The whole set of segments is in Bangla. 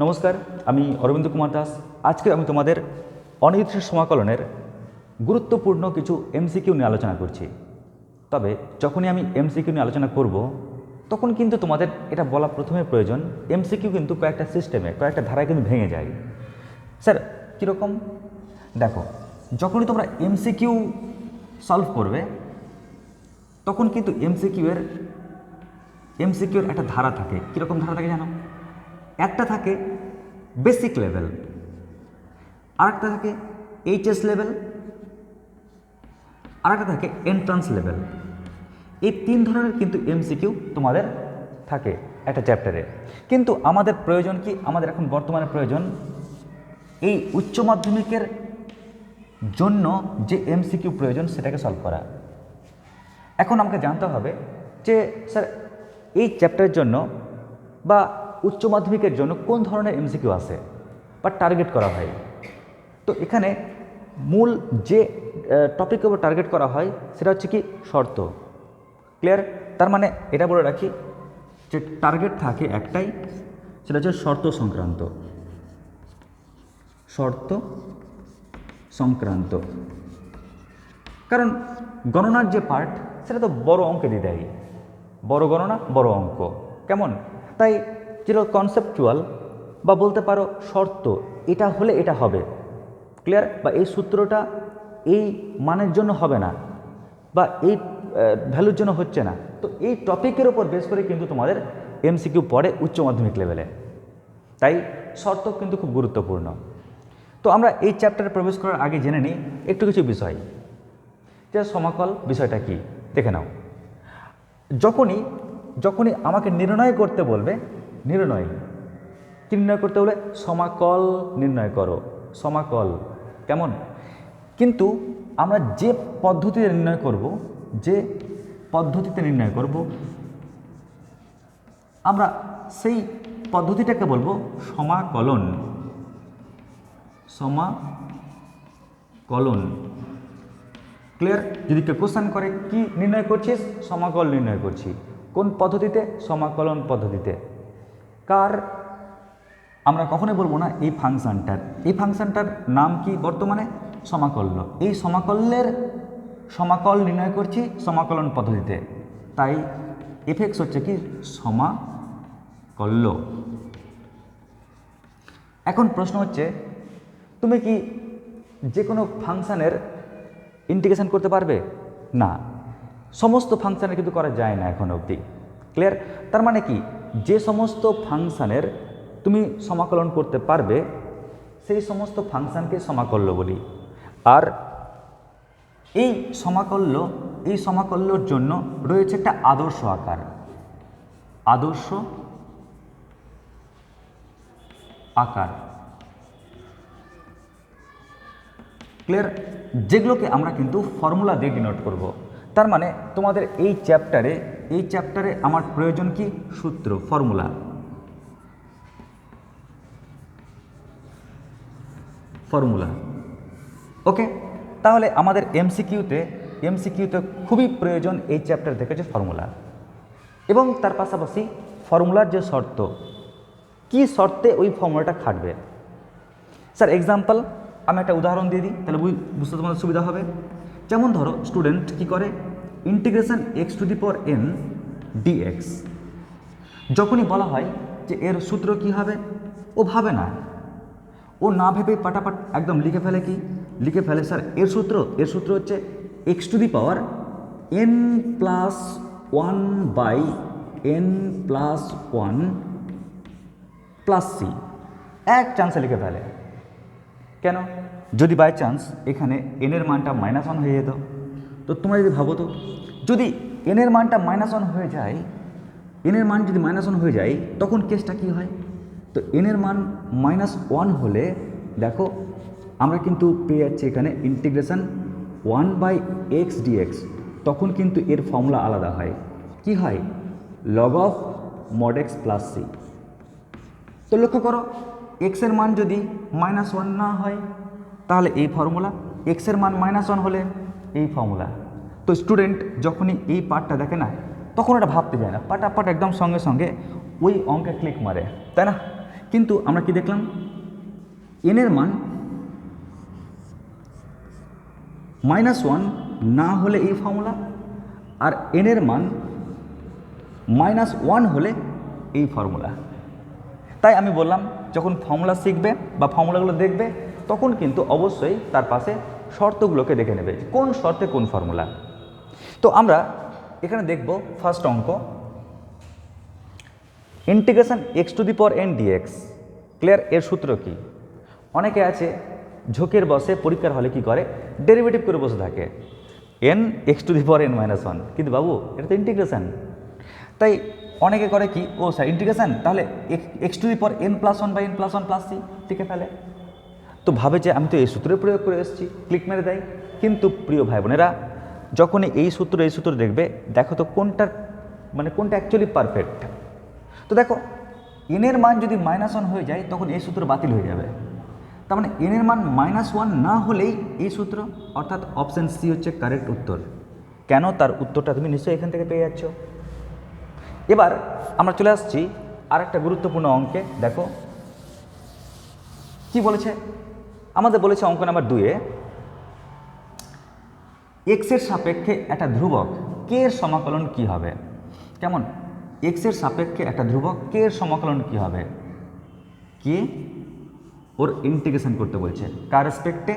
নমস্কার, আমি অরবিন্দ কুমার দাস। আজকে আমি তোমাদের অনির্দিষ্ট সমাকলনের গুরুত্বপূর্ণ কিছু এমসিকিউ নিয়ে আলোচনা করছি। তবে যখনই আমি এমসিকিউ নিয়ে আলোচনা করব, তখন কিন্তু তোমাদের এটা বলা প্রথমে প্রয়োজন, এমসিকিউ কিন্তু কয়েকটা সিস্টেমে, কয়েকটা ধারায় কিন্তু ভেঙে যায়। স্যার, কীরকম? দেখো, যখনই তোমরা এমসিকিউ সলভ করবে, তখন কিন্তু এমসিকিউ এর এমসিকিউর একটা ধারা থাকে। কীরকম ধারা থাকে জানো? একটা থাকে বেসিক লেভেল আরেকটা থাকে এইচএস লেভেল আরেকটা থাকে এন্ট্রান্স লেভেল এই তিন ধরনের কিন্তু এমসিকিউ তোমাদের থাকে একটা চ্যাপ্টারে কিন্তু আমাদের প্রয়োজন কি? আমাদের এখন বর্তমানে প্রয়োজন এই উচ্চ মাধ্যমিকের জন্য যে এমসিকিউ প্রয়োজন সেটাকে সলভ করা। এখন আমাকে জানতে হবে যে স্যার এই চ্যাপ্টারের জন্য বা উচ্চ মাধ্যমিকের জন্য কোন ধরনের এমসিকিউ আছে বা টার্গেট করা হয়? তো এখানে মূল যে টপিকের উপর টার্গেট করা হয় সেটা হচ্ছে কি শর্ত। ক্লিয়ার তার মানে এটা বলে রাখি যে টার্গেট থাকে একটাই, সেটা হচ্ছে শর্ত সংক্রান্ত। শর্ত সংক্রান্ত। কারণ গণনার যে পার্ট সেটা তো বড় অঙ্কে দিয়ে দেয়। বড় গণনা, বড় অঙ্ক। কেমন? তাই যেটা কনসেপচুয়াল বা বলতে পারো শর্ত, এটা হলে এটা হবে। ক্লিয়ার বা এই সূত্রটা এই মানের জন্য হবে না বা এই ভ্যালুর জন্য হচ্ছে না। তো এই টপিকের ওপর বেস করে কিন্তু তোমাদের এমসিকিউ পড়ে উচ্চ মাধ্যমিক লেভেলে তাই শর্ত কিন্তু খুব গুরুত্বপূর্ণ। তো আমরা এই চ্যাপ্টারে প্রবেশ করার আগে জেনে নিই একটু কিছু বিষয়। যে সমাকল বিষয়টা কি? দেখে নাও। যখনই যখনই আমাকে নির্ণয় করতে বলবে নির্ণয়। কি নির্ণয় করতে বলে সমাকল নির্ণয় করো। সমাকল। কেমন? কিন্তু আমরা যে পদ্ধতিতে নির্ণয় করব, যে পদ্ধতিতে নির্ণয় করব, আমরা সেই পদ্ধতিটাকে বলব সমাকলন। সমাকলন। ক্লিয়ার? যদি কেউ কোশ্চেন করে, কি নির্ণয় করছিস? সমাকল নির্ণয় করছি। কোন পদ্ধতিতে? সমাকলন পদ্ধতিতে। কার? আমরা কখনোই বলব না এই ফাংশনটার। এই ফাংশনটার নাম কি বর্তমানে? সমাকল্য। এই সমাকল্যের সমাকল নির্ণয় করছি সমাকলন পদ্ধতিতে। তাই এফেক্স হচ্ছে কি? সমাকল্য। এখন প্রশ্ন হচ্ছে, তুমি কি যে কোনো ফাংশানের ইন্টিগ্রেশন করতে পারবে? না। সমস্ত ফাংশানে কিন্তু করা যায় না এখন অবধি। ক্লিয়ার তার মানে কি? যে সমস্ত ফাংশানের তুমি সমাকলন করতে পারবে, সেই সমস্ত ফাংশানকে সমাকল্য বলি। আর এই সমাকল্য, এই সমাকল্যর জন্য রয়েছে একটা আদর্শ আকার। আদর্শ আকার। ক্লিয়ার? যেগুলোকে আমরা কিন্তু ফর্মুলা দিয়ে ডিনোট করব। তার মানে তোমাদের এই চ্যাপ্টারে এই চ্যাপ্টারে আমার প্রয়োজন কি? সূত্র ফর্মুলা ফর্মুলা ওকে তাহলে আমাদের এমসিকিউতে এমসিকিউতে খুবই প্রয়োজন এই চ্যাপ্টার থেকে যে ফর্মুলা এবং তার পাশাপাশি ফর্মুলার যে শর্ত, কি শর্তে ওই ফর্মুলাটা খাটবে? স্যার এক্সাম্পল আমি একটা উদাহরণ দিয়ে দিই, তাহলে বুঝতে তোমাদের সুবিধা হবে। যেমন ধরো স্টুডেন্ট কি করে? ইন্টিগ্রেশন এক্স টু দি পর এন ডিএক্স যখনই বলা হয় যে এর সূত্র কি হবে, ও ভাবে না। ও না ভেবে পাটাপাট একদম লিখে ফেলে কি? লিখে ফেলে, স্যার, এর সূত্র এর সূত্র হচ্ছে x to the power n plus one by n plus one plus c এক চান্সে লিখে ফেলে। কেন? যদি বাই চান্স এখানে এনের মানটা মাইনাস ওয়ান হয়ে যেত। তো তোমরা যদি ভাবো তো, যদি এনের মানটা মাইনাস ওয়ান হয়ে যায় এনের মান যদি মাইনাস ওয়ান হয়ে যায়, তখন কেসটা কি হয়? তো এনের মান মাইনাস ওয়ান হলে, দেখো, আমরা কিন্তু পেয়ে যাচ্ছি এখানে integration one by x dx তখন কিন্তু এর ফর্মুলা আলাদা হয়। কি হয়? Log of mod x plus c তো লক্ষ্য করো এক্সের মান যদি মাইনাস ওয়ান না হয়, তাহলে এই ফর্মুলা এক্সের মান মাইনাস ওয়ান হলে এই ফর্মুলা তো স্টুডেন্ট যখনই এই পার্টটা দেখে না, তখন এটা ভাবতে যায় না। পাটা পাটাপাট একদম সঙ্গে সঙ্গে ওই অঙ্কে ক্লিক মারে, তাই না? কিন্তু আমরা কি দেখলাম? এনের মান মাইনাস ওয়ান না হলে এই ফর্মুলা আর এনের মান মাইনাস ওয়ান হলে এই ফর্মুলা তাই আমি বললাম, যখন ফর্মুলা শিখবে বা ফর্মুলাগুলো দেখবে, তখন কিন্তু অবশ্যই তার পাশে শর্তগুলোকে দেখে নেবে কোন শর্তে কোন ফর্মুলা। তো আমরা এখানে দেখব ফার্স্ট অঙ্ক ইন্টিগ্রেশন এক্স টু দি পর এন ডিএক্স ক্লিয়ার এর সূত্র কি? অনেকে আছে ঝোঁকের বসে পরীক্ষার হলে কি করে? ডেরিভেটিভ করে বসে থাকে। এন এক্স টু দি পর এন মাইনাস ওয়ান কিন্তু বাবু, এটা তো ইন্টিগ্রেশন তাই অনেকে করে কি? ও স্যার ইন্টিগ্রেশন তাহলে x to the power n plus one by n plus one plus c লিখে ফেলে। তো ভাবে যে আমি তো এই সূত্রে প্রয়োগ করে এসেছি। ক্লিক মেরে দেয়। কিন্তু প্রিয় ভাই বোনেরা, যখনই এই সূত্র এই সূত্র দেখবে, দেখো তো কোনটার মানে কোনটা অ্যাকচুয়ালি পারফেক্ট তো দেখো এনের মান যদি মাইনাস ওয়ান হয়ে যায়, তখন এই সূত্র বাতিল হয়ে যাবে। তার মানে এনের মান মাইনাস ওয়ান না হলেই এই সূত্র, অর্থাৎ অপশান সি হচ্ছে কারেক্ট উত্তর। কেন? তার উত্তরটা তুমি নিশ্চয়ই এখান থেকে পেয়ে যাচ্ছ। এবার আমরা চলে আসছি আর একটা গুরুত্বপূর্ণ অঙ্কে। দেখো, কি বলেছে? আমাদের বলেছে অঙ্ক নাম্বার দুয়ে এক্সের সাপেক্ষে একটা ধ্রুবক কে এর সমাকলন কি হবে? কেমন? এক্সের সাপেক্ষে একটা ধ্রুবক কে এর সমাকলন কি হবে? কে ওর ইন্টিগ্রেশন করতে বলছে। কার রেসপেক্টে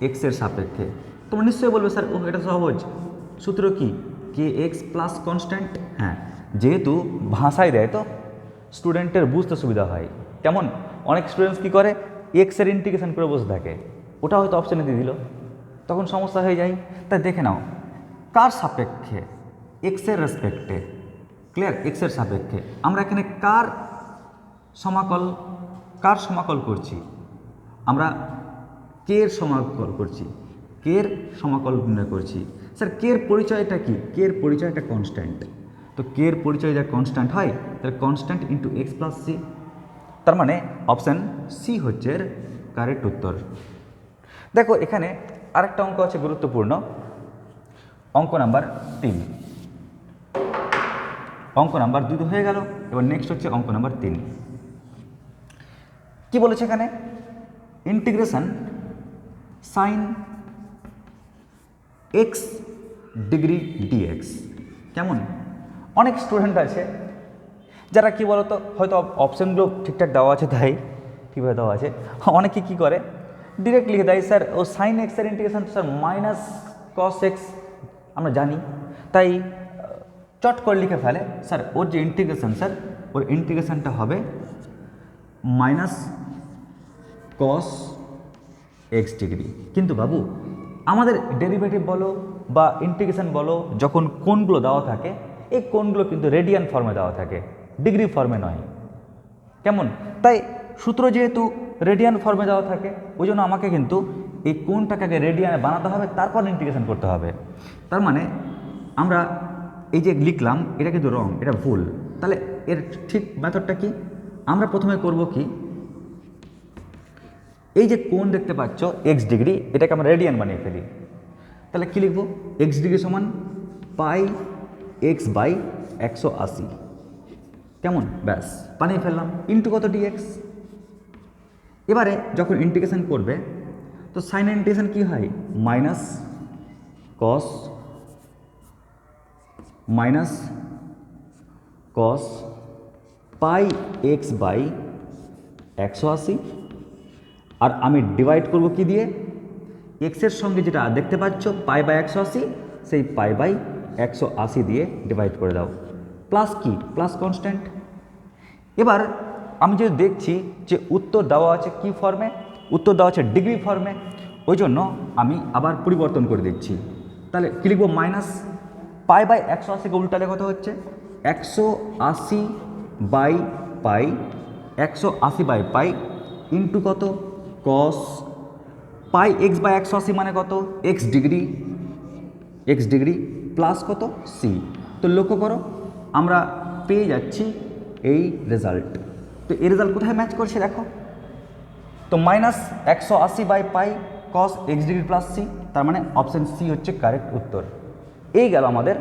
এক্সের সাপেক্ষে। তোমরা নিশ্চয়ই বলবে, স্যার ও এটা সহজ। সূত্র কি? কে এক্স প্লাস কনস্ট্যান্ট হ্যাঁ যেহেতু ভাষায় দেয় তো স্টুডেন্টের বুঝতে সুবিধা হয়। কেমন? অনেক স্টুডেন্টস কী করে? এক্সের ইন্টিগ্রেশন করে বসে থাকে। ওটা হয়তো অপশানে দিয়ে দিল। তখন সমস্যা হয়ে যায়। তাই দেখে নাও, কার সাপেক্ষে? এক্সের রেসপেক্টে ক্লিয়ার এক্সের সাপেক্ষে। আমরা এখানে কার সমাকল কার সমাকল করছি? আমরা কে এর সমাকল করছি? কে এর সমাকল নির্ণয় করছি? স্যার কে এর পরিচয়টা কি? কে এর পরিচয়টা কনস্ট্যান্ট তো কে এর পরিচয় যা কনস্ট্যান্ট হয়, তাহলে constant into x plus c তার মানে অপশান সি হচ্ছে কারেক্ট উত্তর। দেখো, এখানে আরেকটা অঙ্ক আছে গুরুত্বপূর্ণ। অঙ্ক নাম্বার তিন। অঙ্ক নাম্বার তো হয়ে গেল, এবার নেক্সট হচ্ছে অঙ্ক নাম্বার তিন। কি বলেছে এখানে? Integration sine x degree dx কেমন? অনেক স্টুডেন্ট আছে যারা কি বলতো, হয়তো অপশানগুলো ঠিকঠাক দেওয়া আছে, তাই কীভাবে দেওয়া আছে? অনেকে কি করে? ডিরেক্ট লিখে দেয়, স্যার, ও সাইন এক্সের integration sir minus cos x আমরা জানি। তাই চট করে লিখে ফেলে, স্যার, ওর যে ইন্টিগ্রেশন স্যার, ওর ইন্টিগ্রেশনটা হবে মাইনাস কস এক্স ডিগ্রি কিন্তু বাবু, আমাদের ডেরিভেটিভ বলো বা ইন্টিগ্রেশন বলো, যখন কোনগুলো দেওয়া থাকে, এই কোনগুলো কিন্তু রেডিয়ান ফর্মে দেওয়া থাকে। ডিগ্রি ফর্মে নয়। কেমন? তাই সূত্র যেহেতু রেডিয়ান ফর্মে দেওয়া থাকে ওই জন্য আমাকে কিন্তু এই কোনটাকে রেডিয়ানে বানাতে হবে, তারপর ইন্টিগ্রেশন করতে হবে। তার মানে আমরা এই যে লিখলাম, এটা কিন্তু রং এটা ভুল। তাহলে এর ঠিক মেথডটা কি? আমরা প্রথমে করব কি? এই যে কোন দেখতে পাচ্ছ এক্স ডিগ্রি, এটাকে আমরা রেডিয়ান বানিয়ে ফেলি। তাহলে কী লিখব? এক্স ডিগ্রি সমান পাই এক্স বাই একশো আশি। কেমন? ব্যাস, বানিয়ে ফেললাম। ইন্টু কত ডিএক্স এবারে যখন ইন্টিগ্রেশন করবে, তো সাইন ইন্টিগ্রেশন কী হয়? Minus cos minus cos pi x by একশো আশি। আর আমি ডিভাইড করব কি দিয়ে? এক্সের সঙ্গে যেটা দেখতে পাচ্ছ পাই বাই একশো আশি, সেই পাই বাই একশো আশি দিয়ে ডিভাইড করে দাও। প্লাস কি? প্লাস কনস্ট্যান্ট এবার আমি যদি দেখছি যে উত্তর দেওয়া আছে কি ফর্মে উত্তর দেওয়া আছে ডিগ্রি ফর্মে ওই জন্য আমি আবার পরিবর্তন করে দিচ্ছি। তাহলে কী লিখব? মাইনাস পাই বাই একশো আশিকে উল্টালে কত হচ্ছে? একশো আশি বাই পাই একশো আশি বাই পাই ইন্টু কত? কস পাই এক্স বাই একশো আশি মানে কত? X degree x degree plus কত? সি তো লক্ষ্য করো আমরা পেয়ে যাচ্ছি এই রেজাল্ট তো এই রেজাল্ট কোথায় ম্যাচ করছে দেখো? তো মাইনাস একশো আশি by pi cos x degree plus c তার মানে অপশান সি হচ্ছে কারেক্ট উত্তর। এই গেল আমাদের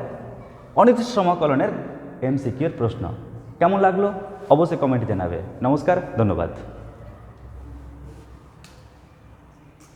অনির্দিষ্ট সমাকলনের এমসিকিউর প্রশ্ন। কেমন লাগল? অবশ্যই কমেন্ট জানাবে। নমস্কার, ধন্যবাদ।